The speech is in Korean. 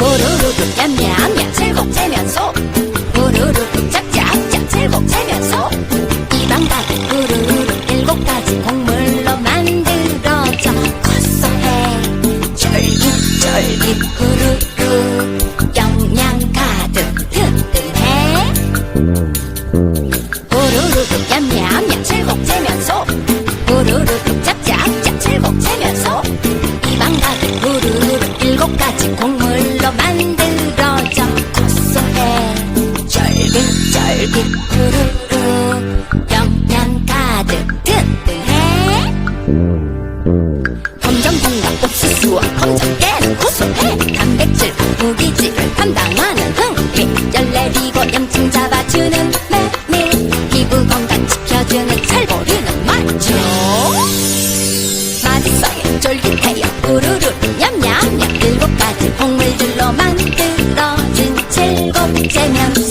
우르르르 냠냠냠 칠곡 재면소 우르르르 짝짝짝 칠곡 재면소 이 방 가득 우르르르 일곱 가지 곡물로 만들어져 고소해. 쫄깃쫄깃 우르르 영양 가득 든든해. 우르르르 냠냠냠 칠곡 재면소 우르르 곡물로 만들어져 고소해. 쫄깃쫄깃 우르르. 영양 가득 든든해. 검정콩과 옥수수와 검정깨는 고소해. 단백질 무기질을 담당하는 흥미. 열 내리고 염증 잡아주는 메밀 피부 건강 지켜주는 살보리는 맛죠 맛있어요 쫄깃해요. 우르르 now.